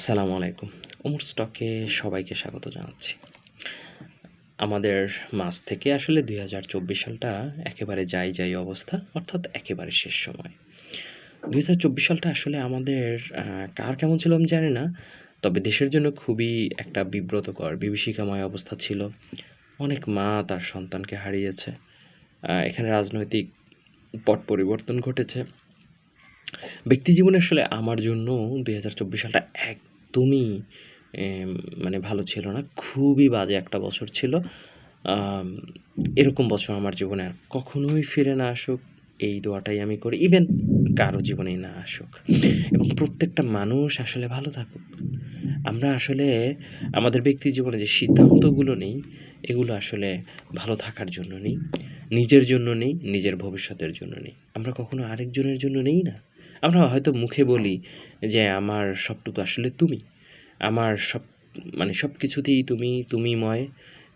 আসসালামু আলাইকুম। উমর স্টকে সবাইকে স্বাগত জানাচ্ছি। আমাদের মাস থেকে আসলে দুই হাজার চব্বিশ সালটা একেবারে যাই যাই অবস্থা, অর্থাৎ একেবারে শেষ সময়। দুই হাজার চব্বিশ সালটা আসলে আমাদের কার কেমন ছিল আমি জানি না, তবে দেশের জন্য খুবই একটা বিব্রতকর, বিভীষিকাময় অবস্থা ছিল। অনেক মা তার সন্তানকে হারিয়েছে। এখানে রাজনৈতিক পট পরিবর্তন ঘটেছে। ব্যক্তি জীবনে আসলে আমার জন্য দুই হাজার চব্বিশ সালটা একদমই মানে ভালো ছিল না। খুবই বাজে একটা বছর ছিল। এরকম বছর আমার জীবনে আর কখনোই ফিরে না আসুক। এই দোয়াটাই আমি করি। ইভেন কারও জীবনেই না আসুক। এবং প্রত্যেকটা মানুষ আসলে ভালো থাকুক। আমরা আসলে আমাদের ব্যক্তি জীবনে যে সিদ্ধান্তগুলো নেই, এগুলো আসলে ভালো থাকার জন্য নেই। নিজের জন্য নেই, নিজের ভবিষ্যতের জন্য নেই। আমরা কখনো আরেকজনের জন্য নেই না। আমরা হয়তো মুখে বলি যে আমার সবটুকু আসলে তুমি। আমার সব মানে সব কিছুতেই তুমি তুমি ময়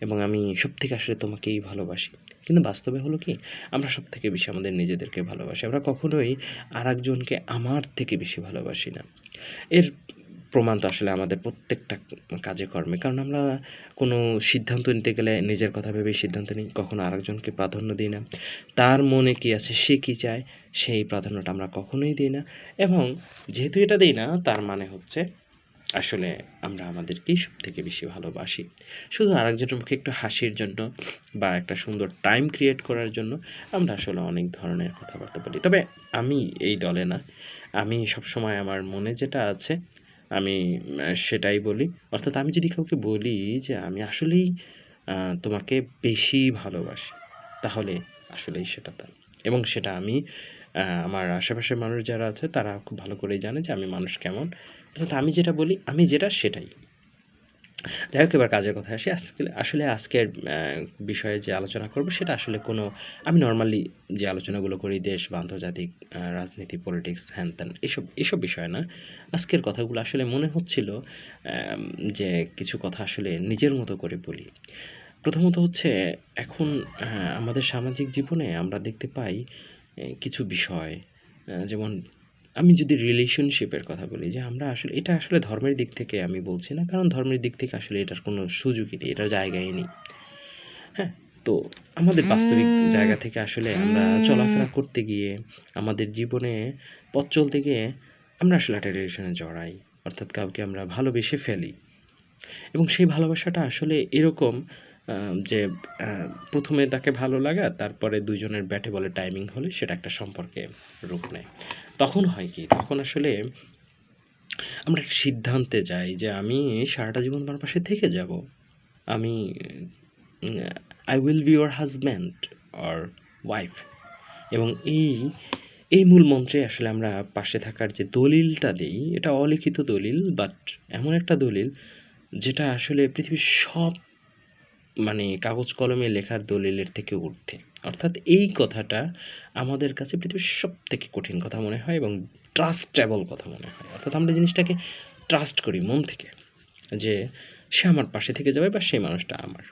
এবং আমি সব থেকে আসলে তোমাকেই ভালোবাসি। কিন্তু বাস্তবে হলো কি, আমরা সব থেকে বেশি আমাদের নিজেদেরকে ভালোবাসি। আমরা কখনোই আর একজনকে আমার থেকে বেশি ভালোবাসি না। এর প্রমাণ তো আসলে আমাদের প্রত্যেকটা কাজে কর্মে। কারণ আমরা কোনো সিদ্ধান্ত নিতে গেলে নিজের কথা ভেবেই সিদ্ধান্ত নিই, কখনো আরেকজনকে প্রাধান্য দিই না। তার মনে কি আছে, সে কী চায়, সেই প্রাধান্যটা আমরা কখনোই দিই না। এবং যেহেতু এটা দিই না, তার মানে হচ্ছে আসলে আমরা আমাদেরকেই সব থেকে বেশি ভালোবাসি। শুধু আরেকজনের মুখে একটু হাসির জন্য বা একটা সুন্দর টাইম ক্রিয়েট করার জন্য আমরা আসলে অনেক ধরনের কথাবার্তা বলি। তবে আমি এই দলে না। আমি সবসময় আমার মনে যেটা আছে আমি সেটাই বলি। অর্থাৎ আমি যদি কাউকে বলি যে আমি আসলেই তোমাকে বেশি ভালোবাসি, তাহলে আসলেই সেটা তাই। এবং সেটা আমি আমার আশেপাশের মানুষ যারা আছে, তারা খুব ভালো করেই জানে যে আমি মানুষ কেমন। অর্থাৎ আমি যেটা বলি, আমি যেটা সেটাই। যাই হোক, এবার কাজের কথা আসি। আজকে, আসলে আজকের বিষয়ে যে আলোচনা করব সেটা আসলে কোনো, আমি নর্মালি যে আলোচনাগুলো করি দেশ বা আন্তর্জাতিক রাজনীতি পলিটিক্স হ্যান ত্যান এসব এসব বিষয় না, আজকের কথাগুলো আসলে মনে হচ্ছিল যে কিছু কথা আসলে নিজের মতো করে বলি। প্রথমত হচ্ছে, এখন আমাদের সামাজিক জীবনে আমরা দেখতে পাই কিছু বিষয় যেমন আমি যদি রিলেশনশিপের কথা বলি, যে আমরা আসলে, এটা আসলে ধর্মের দিক থেকে আমি বলছি না, কারণ ধর্মের দিক থেকে আসলে এটার কোনো সুযোগই নেই, এটার জায়গায় নেই। হ্যাঁ? তো আমাদের বাস্তবিক জায়গা থেকে আসলে আমরা চলাফেরা করতে গিয়ে, আমাদের জীবনে পথ চলতে গিয়ে আমরা আসলে একটা রিলেশনে জড়াই, অর্থাৎ কাউকে আমরা ভালোবেসে ফেলি। এবং সেই ভালোবাসাটা আসলে এরকম যে প্রথমে তাকে ভালো লাগা, তারপরে দুজনের ব্যাটে বলে টাইমিং হলে সেটা একটা সম্পর্কে রূপ নেয়। তখন হয় কি? তখন আসলে আমরা একটা সিদ্ধান্তে যাই যে, আমি সারাটা জীবন তোমার পাশে থেকে যাব। আমি I will be your husband or wife এবং এই এই মূল মন্ত্রে আসলে আমরা পাশে থাকার যে দলিলটা দিই, এটা অলিখিত দলিল বাট এমন একটা দলিল, যেটা আসলে পৃথিবীর সব মানে কাগজ কলমে লেখার দলিলের থেকে ঊর্ধ্বে। অর্থাৎ এই কথাটা আমাদের কাছে পৃথিবীর সব থেকে কঠিন কথা মনে হয় এবং ট্রাস্টেবল কথা মনে হয়। অর্থাৎ আমরা জিনিসটাকে ট্রাস্ট করি মন থেকে, যে সে আমার পাশে থেকে যাবে বা সেই মানুষটা আমার।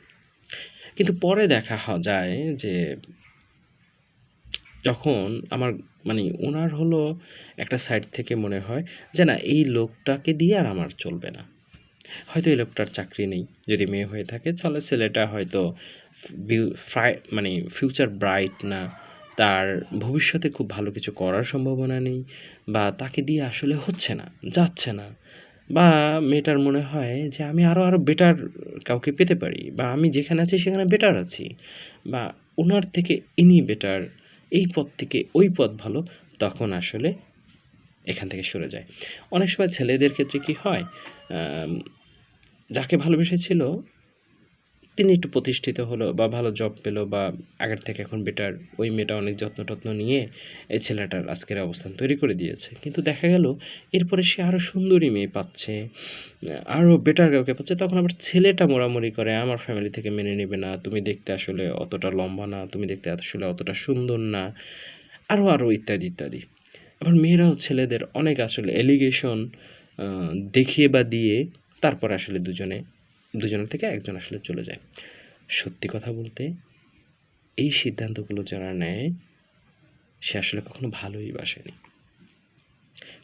কিন্তু পরে দেখা যায় যে যখন আমার মানে ওনার হলো একটা সাইড থেকে মনে হয় যে না, এই লোকটাকে দিয়ে আর আমার চলবে না। হয়তো এই লোকটার চাকরি নেই। যদি মেয়ে হয়ে থাকে, তাহলে ছেলেটা হয়তো ফ্রাই মানে ফিউচার ব্রাইট না। তার ভবিষ্যতে খুব ভালো কিছু করার সম্ভাবনা নেই বা তাকে দিয়ে আসলে হচ্ছে না, যাচ্ছে না। বা মেয়েটার মনে হয় যে, আমি আরও আরও বেটার কাউকে পেতে পারি বা আমি যেখানে আছি সেখানে বেটার আছি বা ওনার থেকে ইনি বেটার এই পথ থেকে ওই পথ ভালো, তখন আসলে এখান থেকে সরে যায়। অনেক সময় ছেলেদের ক্ষেত্রে কি হয় যাকে ভালোবেসেছিল, তিনি একটু প্রতিষ্ঠিত হলো বা ভালো জব পেল বা আগের থেকে এখন বেটার ওই মেয়েটা অনেক যত্ন টত্ন নিয়ে এই ছেলেটার আজকের অবস্থান তৈরি করে দিয়েছে। কিন্তু দেখা গেল, এরপরে সে আরও সুন্দরী মেয়ে পাচ্ছে আরও বেটার কাউকে পাচ্ছে, তখন আবার ছেলেটা মোড়ামুড়ি করে, আমার ফ্যামিলি থেকে মেনে নেবে না, তুমি দেখতে আসলে অতটা লম্বা না, তুমি দেখতে আসলে অতটা সুন্দর না। আরও আরও ইত্যাদি ইত্যাদি। আবার মেয়েরাও ছেলেদের অনেক আসলে এলিগেশন দেখিয়ে বা দিয়ে তারপর আসলে দুজনে, দুজনের থেকে একজন আসলে চলে যায়। সত্যি কথা বলতে, এই সিদ্ধান্তগুলো যারা নেয়, সে আসলে কখনো ভালোই বাসেনি।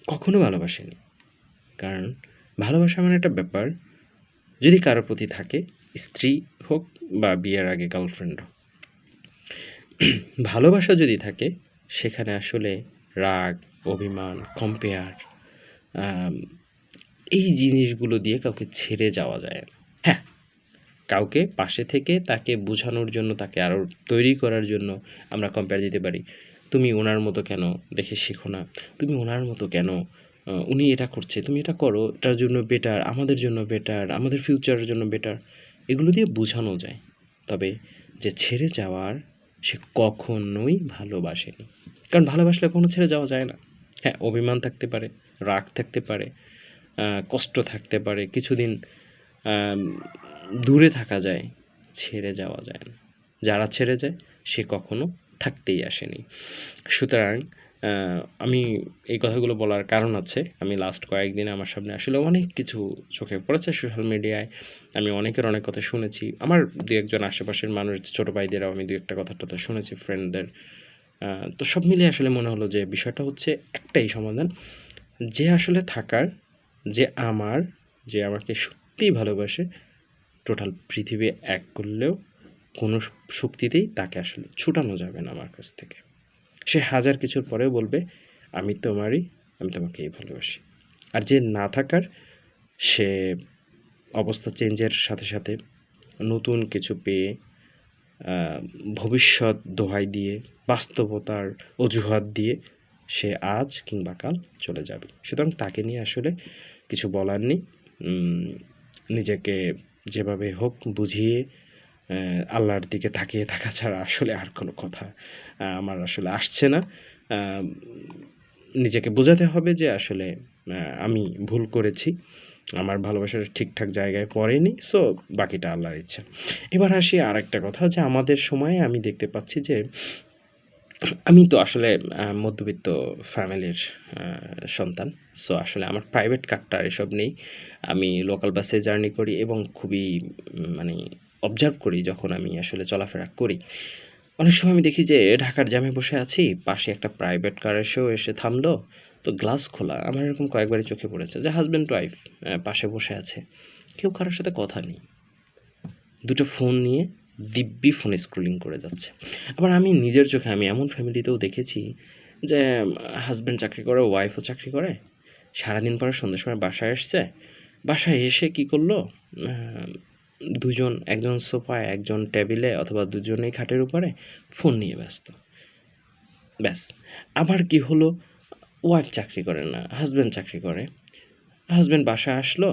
কখনো ভালোবাসেনি। কারণ ভালোবাসা মানে একটা ব্যাপার, যদি কারোর প্রতি থাকে, স্ত্রী হোক বা বিয়ের আগে গার্লফ্রেন্ড হোক। ভালোবাসা যদি থাকে, সেখানে আসলে রাগ, অভিমান কম্পেয়ার এই জিনিসগুলো দিয়ে কাউকে ছেড়ে যাওয়া যায় না। হ্যাঁ কাউকে পাশে থেকে তাকে বোঝানোর জন্য, তাকে আরও তৈরি করার জন্য আমরা কম্পেয়ার দিতে পারি, তুমি ওনার মতো কেন? দেখে শেখো না। তুমি ওনার মতো কেন? উনি এটা করছে, তুমি এটা করো, এটার জন্য বেটার আমাদের জন্য বেটার আমাদের ফিউচারের জন্য বেটার এগুলো দিয়ে বোঝানো যায়। তবে যে ছেড়ে যাওয়ার, সে কখনোই ভালোবাসেনি। কারণ ভালোবাসলে কখনো ছেড়ে যাওয়া যায় না। হ্যাঁ অভিমান থাকতে পারে, রাগ থাকতে পারে কষ্ট থাকতে পারে, কিছুদিন দূরে থাকা যায়, ছেড়ে যাওয়া যায় না। যারা ছেড়ে যায়, সে কখনো থাকতেই আসেনি। সুতরাং আমি এই কথাগুলো বলার কারণ আছে। আমি লাস্ট কয়েকদিন আমার সামনে আসলে অনেক কিছু চোখে পড়েছে সোশ্যাল মিডিয়ায় আমি অনেকের অনেক কথা শুনেছি। আমার দু একজন আশেপাশের মানুষ, ছোটো ভাইদেরও আমি দু একটা কথা টথা শুনেছি ফ্রেন্ডদের তো সব মিলিয়ে আসলে মনে হলো যে বিষয়টা হচ্ছে একটাই সমাধান। যে আসলে থাকার যে আমার, যে আমাকে সত্যিই ভালোবাসে, টোটাল পৃথিবী এক করলেও কোনো শক্তিতেই তাকে আসলে ছুটানো যাবে না আমার কাছ থেকে। সে হাজার কিছুর পরেও বলবে, আমি তোমারই, আমি তোমাকেই ভালোবাসি। আর যে না থাকার, সে অবস্থা চেঞ্জের সাথে সাথে নতুন কিছু পেয়ে ভবিষ্যৎ দোহাই দিয়ে, বাস্তবতার অজুহাত দিয়ে সে আজ কিংবা কাল চলে যাবে। সুতরাং তাকে নিয়ে আসলে কিছু বলার নেই। নিজেকে যেভাবে হোক বুঝিয়ে আল্লাহর দিকে তাকিয়ে থাকা ছাড়া আসলে আর কোনো কথা আমার আসলে আসছে না। নিজেকে বোঝাতে হবে যে আসলে আমি ভুল করেছি। আমার ভালোবাসার ঠিকঠাক জায়গায় পড়েনি সো বাকিটা আল্লাহর ইচ্ছা। এবার আসি আর একটা কথা যে আমাদের সময়ে আমি দেখতে পাচ্ছি যে আমি তো আসলে মধ্যবিত্ত ফ্যামিলির সন্তান। সো আসলে আমার প্রাইভেট কারটা এসব নেই। আমি লোকাল বাসে জার্নি করি এবং খুবই মানে অবজার্ভ করি যখন আমি আসলে চলাফেরা করি। অনেক সময় আমি দেখি যে, ঢাকার জ্যামে বসে আছি, পাশে একটা প্রাইভেট কার এসেও এসে থামলো। তো গ্লাস খোলা, আমার এরকম কয়েকবারই চোখে পড়েছে যে হাজব্যান্ড ওয়াইফ পাশে বসে আছে। কেউ কারোর সাথে কথা নেই। দুটো ফোন নিয়ে দিব্যি ফোন স্ক্রলিং করে যাচ্ছে। আবার আমি নিজের চোখে, আমি এমন ফ্যামিলিতেও দেখেছি যে হাজব্যান্ড চাকরি করে ওয়াইফও চাকরি করে, সারাদিন পরে সন্ধ্যের সময় বাসায় এসছে বাসায় এসে কি করল? দুজন, একজন সোফায়, একজন টেবিলে অথবা দুজনেই খাটের উপরে ফোন নিয়ে ব্যস্ত। ব্যাস। আবার কি হলো? ওয়াইফ চাকরি করে না হাজব্যান্ড চাকরি করে। হাজব্যান্ড বাসায় আসলো,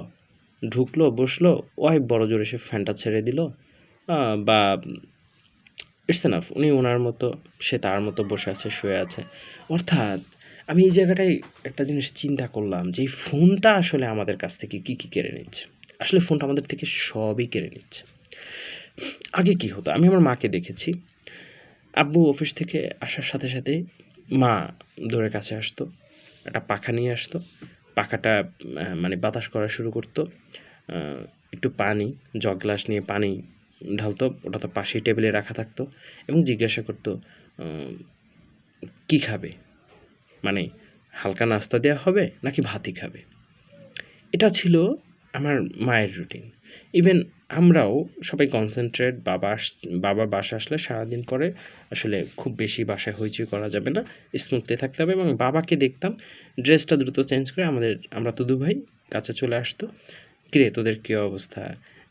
ঢুকলো, বসল ওয়াইফ বড় জোরে সে ফ্যানটা ছেড়ে দিল বা ইটস এনাফ, উনি ওনার মতো, সে তার মতো বসে আছে, শুয়ে আছে। অর্থাৎ আমি এই জায়গাটায় একটা জিনিস চিন্তা করলাম যে এই ফোনটা আসলে আমাদের কাছ থেকে কী কী কেড়ে নিচ্ছে? আসলে ফোনটা আমাদের থেকে সবই কেড়ে নিচ্ছে। আগে কি হতো? আমি আমার মাকে দেখেছি। আব্বু অফিস থেকে আসার সাথে সাথে মা দৌড়ে কাছে আসতো, একটা পাখা নিয়ে আসতো। পাখাটা মানে বাতাস করা শুরু করতো। একটু পানি, জগ গ্লাস নিয়ে পানি ঢালতো, ওটা তো পাশেই টেবিলে রাখা থাকতো এবং জিজ্ঞাসা করতো কি খাবে? মানে হালকা নাস্তা দেওয়া হবে নাকি ভাতই খাবে? এটা ছিল আমার মায়ের রুটিন ইভেন আমরাও সবাই কনসেন্ট্রেট বাবা বাবা বাসা আসলে সারাদিন পরে আসলে খুব বেশি বাসায় হইচই করা যাবে না স্মুথলি থাকতে হবে এবং বাবাকে দেখতাম ড্রেসটা দ্রুত চেঞ্জ করে আমাদের, আমরা তো দু ভাই, কাছে চলে আসতো, কিরে, তোদের কী অবস্থা?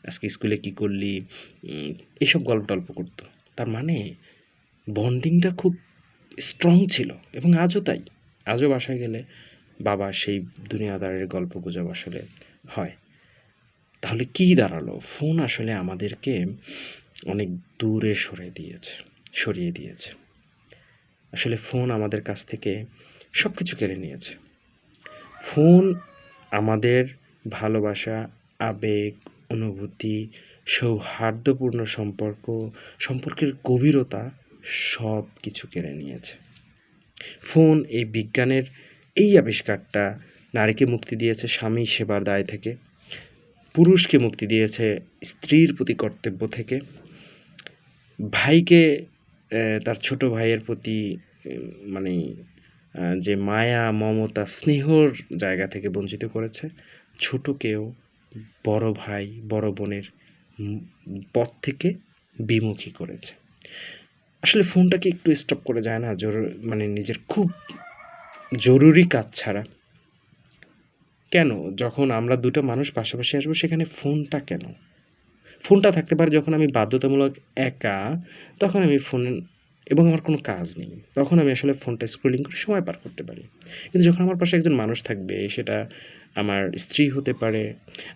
আজকে স্কুলে কী করলি? উম, এইসব গল্প টল্প করতো। তার মানে বন্ডিংটা খুব স্ট্রং ছিল এবং আজও তাই। আজও বাসায় গেলে বাবা সেই দুনিয়াদারের গল্প গুজব আসলে হয়। তাহলে কি দাঁড়াল? ফোন আসলে আমাদেরকে অনেক দূরে সরে দিয়েছে সরিয়ে দিয়েছে। আসলে ফোন আমাদের কাছ থেকে সব কিছু কেড়ে নিয়েছে। ফোন আমাদের ভালোবাসা আবেগ অনুভূতি, সৌহার্দ্যপূর্ণ সম্পর্ক, সম্পর্কের গভীরতা সব কিছু কেড়ে নিয়েছে। ফোন, এই বিজ্ঞানের এই আবিষ্কারটা নারীকে মুক্তি দিয়েছে স্বামী সেবার দায় থেকে, পুরুষকে মুক্তি দিয়েছে স্ত্রীর প্রতি কর্তব্য থেকে। ভাইকে তার ছোট ভাইয়ের প্রতি মানে যে মায়া, মমতা, স্নেহর জায়গা থেকে বঞ্চিত করেছে। ছোটকেও বড় ভাই, বড় বোনের পথ থেকে বিমুখী করেছে। আসলে ফোনটাকে একটু স্টপ করে যায় না? জরুরি মানে নিজের খুব জরুরি কাজ ছাড়া। কেন? যখন আমরা দুটো মানুষ পাশাপাশি আসব, সেখানে ফোনটা কেন? ফোনটা থাকতে পারে যখন আমি বাধ্যতামূলক একা, তখন আমি ফোন এবং আমার কোনো কাজ নেই। তখন আমি আসলে ফোনটা স্ক্রলিং করে সময় পার করতে পারি। কিন্তু যখন আমার পাশে একজন মানুষ থাকবে, সেটা আমার স্ত্রী হতে পারে,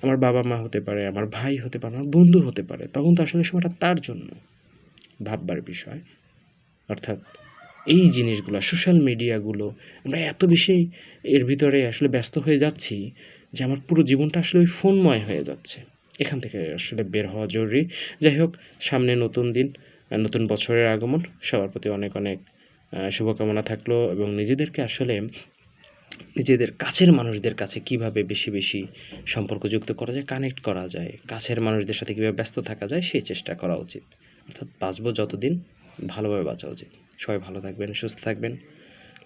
আমার বাবা মা হতে পারে, আমার ভাই হতে পারে, আমার বন্ধু হতে পারে, তখন তো আসলে সময়টা তার জন্য ভাববার বিষয়। অর্থাৎ এই জিনিসগুলো সোশ্যাল মিডিয়াগুলো আমরা এত বেশি এর ভিতরে আসলে ব্যস্ত হয়ে যাচ্ছি যে আমার পুরো জীবনটা আসলে ওই ফোনময় হয়ে যাচ্ছে। এখান থেকে আসলে বের হওয়া জরুরি। যাই হোক, সামনে নতুন দিন, নতুন বছরের আগমন, সবার প্রতি অনেক অনেক শুভকামনা থাকল এবং নিজেদেরকে আসলে নিজেদের কাছের মানুষদের কাছে কীভাবে বেশি বেশি সম্পর্কযুক্ত করা যায় কানেক্ট করা যায়, কাছের মানুষদের সাথে কীভাবে ব্যস্ত থাকা যায়, সেই চেষ্টা করা উচিত। অর্থাৎ বাঁচবো যতদিন, ভালোভাবে বাঁচা উচিত। সবাই ভালো থাকবেন, সুস্থ থাকবেন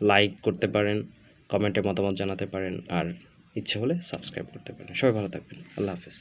লাইক করতে পারেন কমেন্টে মতামত জানাতে পারেন, আর ইচ্ছে হলে সাবস্ক্রাইব করতে পারেন। সবাই ভালো থাকবেন। আল্লাহ হাফেজ।